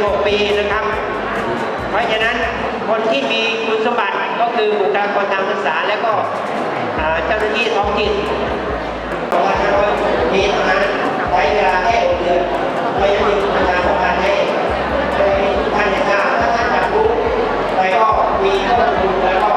16 ปีนะครับ เพราะฉะนั้นคนที่มีคุณสมบัติก็คือบุคลากรทางศึกษาและก็เจ้าหน้าที่ท้องถิ่นประมาถ้าเรามีตรงนั้นใช้เวลาแค่หกเดือนไม่ได้มีประชาสัมพันธ์ให้ทุกท่านได้ทราบถ้าท่านอยากรู้อะไปก็มีข้อมูลแล้วก็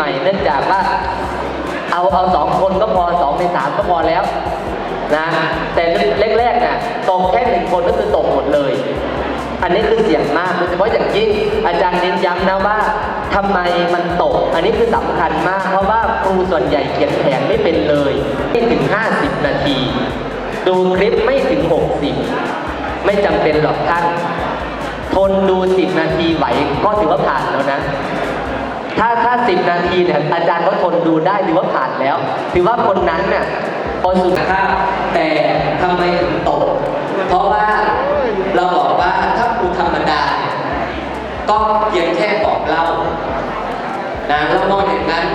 หม่เนื่องจากว่าเอาเอาสองคนก็พอสองในสามก็พอแล้วนะแต่แรกๆน่ะตกแค่หนึ่งคนก็คือตกหมดเลย อันนี้คือเสี่ยงมากโดยเฉพาะอย่างยิ่งอาจารย์เน้นย้ำนะว่าทำไมมันตก อันนี้คือสำคัญมาก เพราะว่าครูส่วนใหญ่เขียนแผนไม่เป็นเลยไม่ถึง 50 นาที ดูคลิปไม่ถึง 60 ไม่จำเป็นหรอกท่าน ทนดู 10 นาทีไหวก็ถือว่าผ่านแล้วนะ ถ้าถ้า10นาทีเนี่ยอาจารย์เขาทนดูได้ถือว่าผ่านแล้ว ถือว่าคนนั้นเนี่ยพอสุดนะครับแต่ทำไมถึงตก เพราะว่าเราบอกว่าถ้าครูธรรมดาเนี่ยก็เพียงแค่บอกเล่านะเรามองอย่างนั้น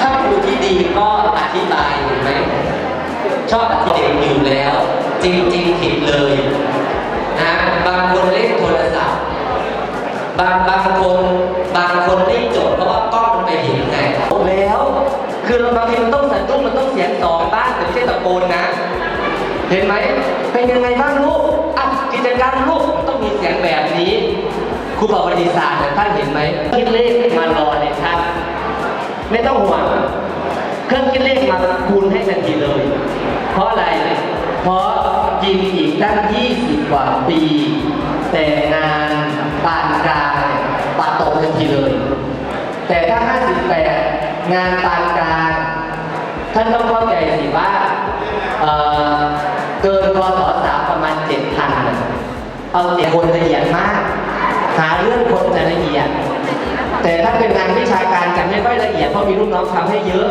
ถ้าครูที่ดีก็อธิบายเห็นไหมชอบอธิเด็กอยู่แล้ว จริงๆผิดเลยนะบางคนเล่นโทรศัพท์ บางบางคนบางคนไม่จบเพราะว่ากล้องมันไปเห็นไงแล้ว คือบางทีมันต้องสะดุ้งมันต้องเสียงสองบ้างแต่ไม่ใช่ตะโกนนะ เห็นไหมเป็นยังไงบ้างลูกอะกิจกรรมลูกต้องมีเสียงแบบนี้ครูประวัติศาสตร์เนี่ยท่านเห็นไหมคิดเลขมารอเลยครับ ไม่ต้องห่วงเครื่องคิดเลขมาคูณให้ทันทีเลย เพราะอะไร เพราะยิงอีกตั้ง 20 กว่าปี แต่งาน ปานกลางเนี่ยปัดตกทันทีเลย แต่ถ้า 58 งานปานกลางท่านต้องเข้าใจสิว่าเกินกศสามประมาณ 7,000 เอาเสียคนละเอียดมาก หาเรื่องคนจะละเอียด แต่ถ้าเป็นงานวิชาการจะไม่ค่อยละเอียดเพราะมีลูกน้องทำให้เยอะ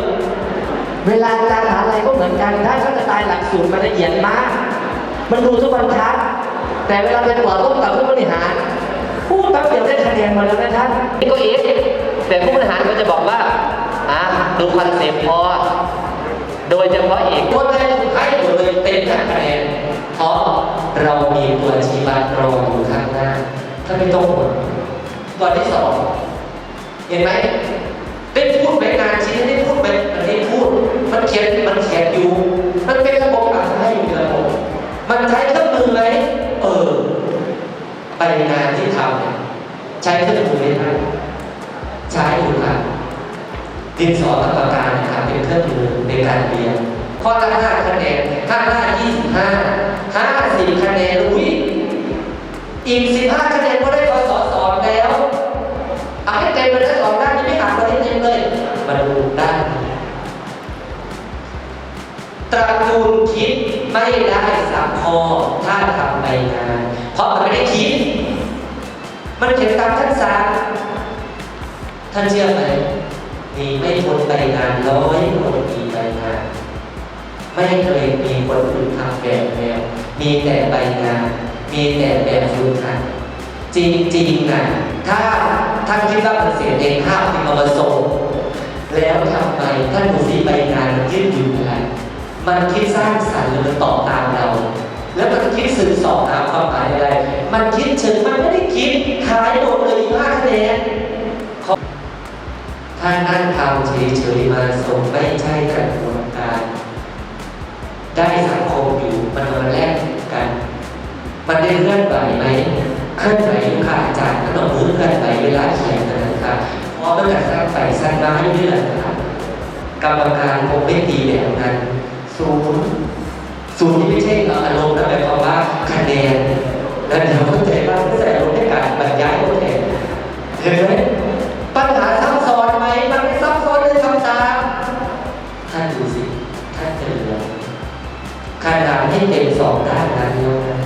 เวลาอาจารหาอะไรก็เหมือนกันถ้าเขาจะตายหลักสูตรมันละเอียดมาก มันดูทุกบรรทัดแต่เวลาเป็นหัวต้มกับผู้บริหาร แป๊บเดียวได้คะแนนมาแล้วนะท่านนี่ก็เอฟแต่ผู้บริหารก็จะบอกว่าอะดูคอนเซ็ปต์พอ โดยเฉพาะเอกคนได้ให้หมดเลยเต็มคะแนนเพราะเรามีตัวชี้วัดรออยู่ข้างหน้า ถ้าไม่ต้องห่วงตัวที่สองเห็นไหมได้พูดไปงานชิ้นได้พูดไปอันนี้พูด มันเขียนมันเขียนอยู่ มันเป็นระบบอะไรอยู่ในระบบมันใช้เครื่องมือไหมเออไปงานที่ทำเนี่ย ใช้เครื่องมือไหมครับใช้อยู่ครับดินสอกับปากกานะครับเป็นเครื่องมือในการเรียนข้อละห้าคะแนนห้าห้ายี่สิบห้าห้าสิบคะแนนอุ้ยอีกสิบห้าคะแนนก็ได้กศสอนแล้วเอาให้เต็มเลยนะสองด้านนี้ไม่หักเลยเต็มเลยมาดูด้านนี้ตระกูลคิดไม่ได้สามข้อถ้าทำใบงาน เพราะมันไม่ได้คิด มันเขียนตามท่านสารท่านเชื่อไหมมีไม่พ้นใบงานร้อยคนมีใบงาน ไม่เคยมีคนอื่นทำแบบแนวมีแต่ใบงาน มีแต่แบบฝึกหัดจริงๆนะถ้าท่านคิดว่ามันเสียเองห้าพิมพ์มาส่งแล้วทำไปท่านดูสิใบงานมันยืดอยู่อะไร มันคิดสร้างสรรค์หรือมันตอบตามเรา แล้วมันคิดสื่อสอบหามความหมายอะไร มันคิดเชิงมันไม่ คิดขายหมดเลยห้าคะแนนขอทถ้านั่งทำเฉยๆมาส่งไม่ใช่กระบวนการ ได้สังคมอยู่มันมาแลกกัน มันได้เคลื่อนไหวไหมเคลื่อนไหวอยู่ค่ะอาจารย์มันต้องมือเคลื่อนไหวเวลาเขียนนะครับเพราะมันจะสร้างไฟสร้างน้ำเรื่อยๆนะครับกรรมการคงไม่ตีแบบนั้นศูนย์ศูนย์นี่ไม่ใช่อารมณ์นะหมายความว่าคะแนนแล้วเดี๋ยวเข้าใจว่าผู้ใส่อารมณ์ใน การบรรยายตัวเองเห็นไหมปัญหาซับซ้อนไหมมันไม่ซับซ้อนเลยทำตามท่านดูสิท่านเจริญขนาดให้เต็มสองด้านนั้นแล้วนะ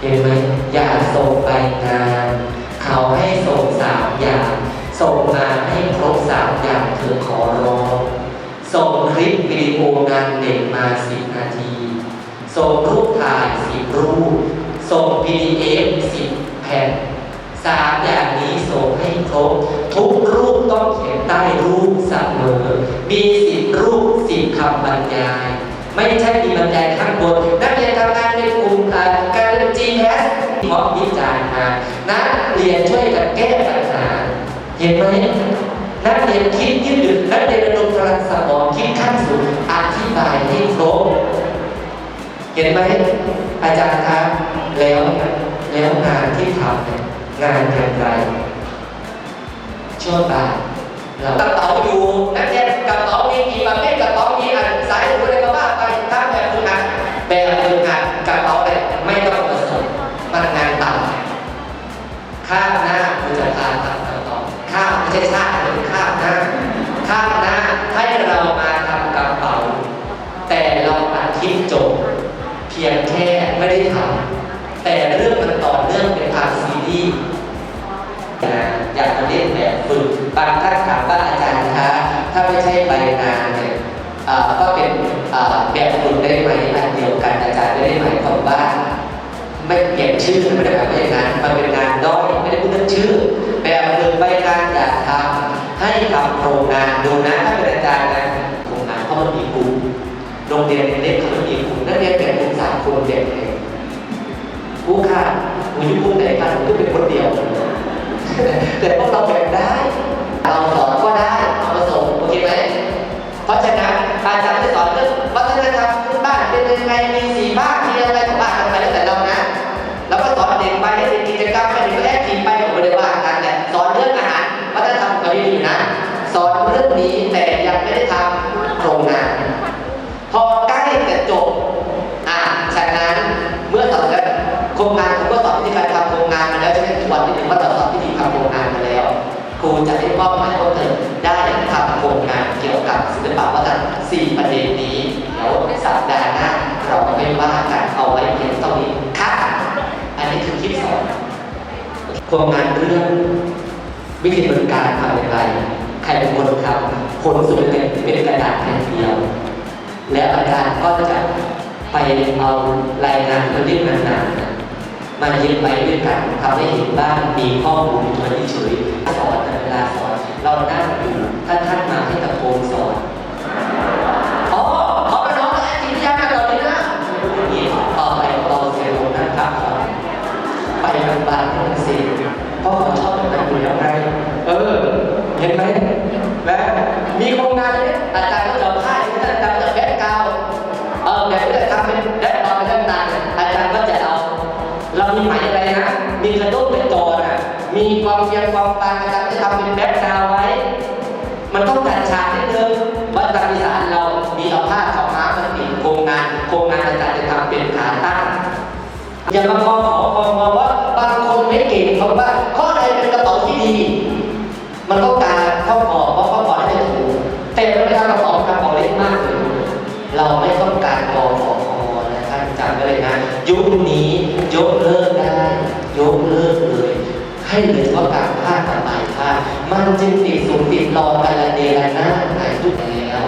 เห็นไหมอย่าส่งไปงาน เขาให้ส่งสามอย่าง ส่งงานให้ครบสามอย่างเธอขอร้องส่งคลิปวิดีโองานเด็กมาสิบนาที ส่งรูปถ่ายสิบรูป ส่ง PDF สิบแผ่นสามอย่างนี้ส่งให้ครบ ทุกรูปต้องเขียนใต้รูปเสมอ มีสิบรูปสิบคำบรรยาย ไม่ใช่มีบรรยายข้างบน นักเรียนทำงานเป็นกลุ่มการเรียน GS เพราะวิจารณ์มานักเรียนช่วยกันแก้ปัญหา เห็นไหมนักเรียนคิดยืดหยุ่นนักเรียนระดมพลังสมองคิดขั้นสูงอธิบายให้ครบ เห็นไหมอาจารย์ครับ แล้วแล้วงานที่ทำเนี่ยงานอย่างไรช่วงบ่ายเรากระเป๋าอยู่นักเรียนกระเป๋ามีกี่ประเภทกระเป๋ามีอันสายอะไรก็ว่าไปถ้าแบบฝึกหัดแบบฝึกหัดกระเป๋าแบบไม่ต้องผสมมันงานต่ำค่านะ บางท่านถามว่าอาจารย์คะถ้าไม่ใช่ใบงานเนี่ยก็เป็นแบบฝึกได้ไหมอันเดียวกันอาจารย์ไม่ได้หมายความว่าไม่เปลี่ยนชื่อไม่ได้หมายความอย่างนั้นมันเป็นงานด้อยไม่ได้พูดเรื่องชื่อ แบบฝึกใบงานอยากทำให้ทำโครงงานดูนะถ้าเป็นอาจารย์นะโครงงานเพราะมันมีกลุ่มโรงเรียนเล็กเขาไม่มีกลุ่มนักเรียนแบ่งกลุ่มสามคนเด็กเองผู้ค่าหนูอยู่กลุ่มไหนกันหนูก็เป็นคนเดียว แต่พวกเราแบ่งได้ วันที่หนึ่งว่าเราสอนวิธีทำโครงงานมาแล้ว ครูจะให้มอบหมายพวกเธอได้ทำโครงงานเกี่ยวกับศิลปวัฒนธรรมสี่ประเด็นนี้เดี๋ยวสัปดาห์หน้าเราไม่ว่ากันเอาไว้เพียงเท่านี้ค่ะอันนี้คือคลิปสอนโครงงานเรื่องวิธีบริการทำอย่างไร ใครเป็นคนทำผลสุดเป็นเป็นกระดาษแผ่นเดียว แล้วอาจารย์ก็จะไปเอารายงานเรื่องนาน ๆน่ะมาเย็นไปด้วยกันทำให้เห็นบ้างมีข้อมูลตัวเฉยสอนแต่เวลาสอน เรานั่งอยู่ท่านท่านมาให้ตะโกนสอนอ๋อเขาเป็นน้องแอคทีฟยากันเหรอเนี่ยอย่างนี้ต่อไปเราเสียลงนั่งพักผ่อนไปโรงพยาบาลทั้งสี่เพราะเขาชอบแบบนั้นอยู่แล้วไงเออ เห็นไหมและมีโครงงานเนี่ยอาจารย์ก็จะ องความปานอาจารย์จะทำเป็นแบ็กกราวไว้ มันต้องจัดฉากนิดนึงวัฒนธรรมอีสานเรามีเอาผ้าขาวม้ามาติดโครงงานโครงงานอาจารย์จะทำเป็นขาตั้งอย่ามาขอขอมองว่าบางคนไม่เก่งเขาบอกว่าข้อใดเป็นกระเป๋าที่ดี มันต้องการ ให้เหลือเฉพาการผ้ากับหมายผ้ามันจึงติดสูงติดรอกันละเดละหน้าหายทุกแล้ว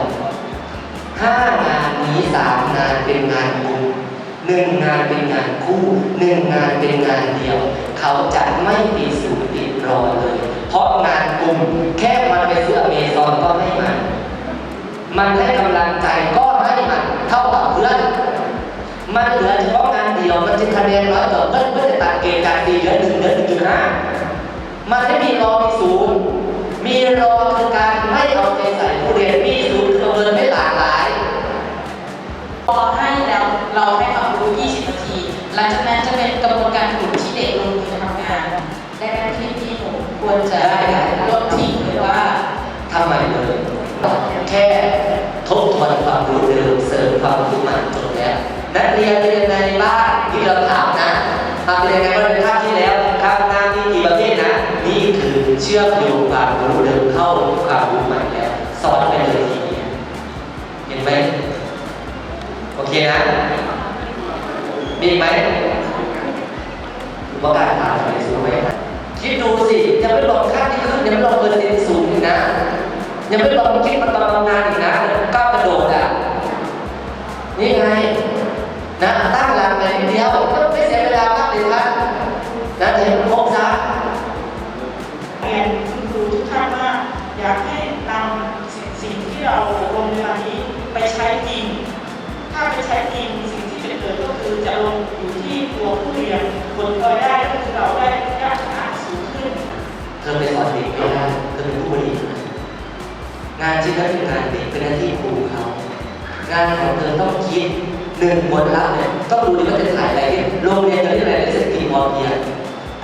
ห้างานนี้สามงานเป็นงานกลุ่มหนึ่งงานเป็นงานคู่หนึ่งงานเป็นงานเดียว เขาจะไม่ติดสูงติดรอเลย เพราะงานกลุ่มแค่มันไปซื้อเมซอนก็ให้มันมันให้กำลังใจก็ให้มันเท่ากับเพื่อนมันเหลือเฉพาะงานเดี ยวมันจึงคะแนนน้อยกว่าเพื่อนเพื่อนจะตัดเกณฑ์การดีเหลือหนึ่งเหลือหนึ่งจุดห้ามันไม่มีรอมีศูนย์มีมีรอคือการไม่เอาใจใส่ผู้เรียนมีศูนย์ประเมินไม่หลากหลาย พอให้แล้วเราให้ความรู้ 20 นาที หลังจากนั้นจะเป็นกระบวนการฝึกที่เด็กลงมือทำงานได้หน้าที่ที่หนูควรจะลดทิ้งหรือว่าทำใหม่เลยแค่ทบทวนความรู้เดิมเสริมความรู้ใหม่จบแล้วนักเรียนเป็นยังไงบ้างที่ เราถามนะทำเป็นยังไงบ้างในคาบที่แล้วคาบหน้ามีกี่ประเภทนะ นี่คือเชื่อมโยงความรู้เดิมเข้าความรู้ใหม่แล้วสอนไปเลยทีเดียวเห็นไหมโอเคนะ มีไหมว่าการถามไรสูงไหมคิดดูสิยังไม่ลงค่าที่ขึ้นยังไม่ลงเปอร์เซ็นต์สูงอีกนะยังไม่ลงคิดมันตอนทำงานอีกนะก้าวกระโดดอะนี่ไงนะตั้ เวลามากเลยครับนะเห็นครบซะเรียนคุณครูทุกท่านว่าอยากให้นำสิ่งสิ่งที่เราอบรมในวันนี้ไปใช้จริง ถ้าไปใช้จริงสิ่งที่จะเกิดก็คือจะลงอยู่ที่ตัวผู้เรียนผลพลอยได้ก็คือเราได้ยอดชนะสูงขึ้นเธอไปสอนเด็กไม่ได้เธอเป็นผู้บริหารงานชิ้นนั้นเป็นงานเด็กเป็นหน้าที่ครูเขางานของเธอต้องคิด หนึ่งบทละเนี่ยต้องดูดิว่าจะถ่ายอะไรเนี่ยโรงเรียนจะเรียนอะไรเป็นเศรษฐกิจพอเพียง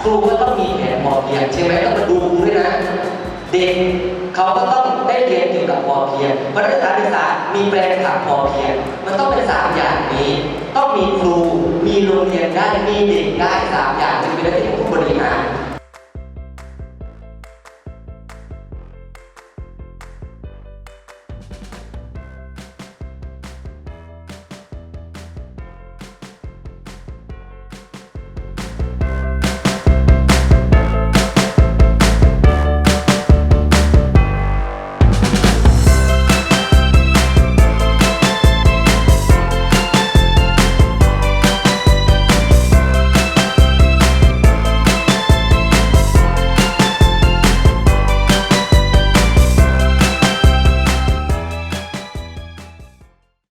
ครูก็ต้องมีแผนพอเพียงใช่ไหมต้องมาดูครูด้วยนะ เด็กเขาก็ต้องได้เรียนเกี่ยวกับพอเพียงเพราะนักการศึกษามีแปลงผักพอเพียง มันต้องเป็นสามอย่างนี้ ต้องมีครู มีโรงเรียนได้ มีเด็กได้สามอย่างจึงเป็นหน้าที่ของผู้บริหาร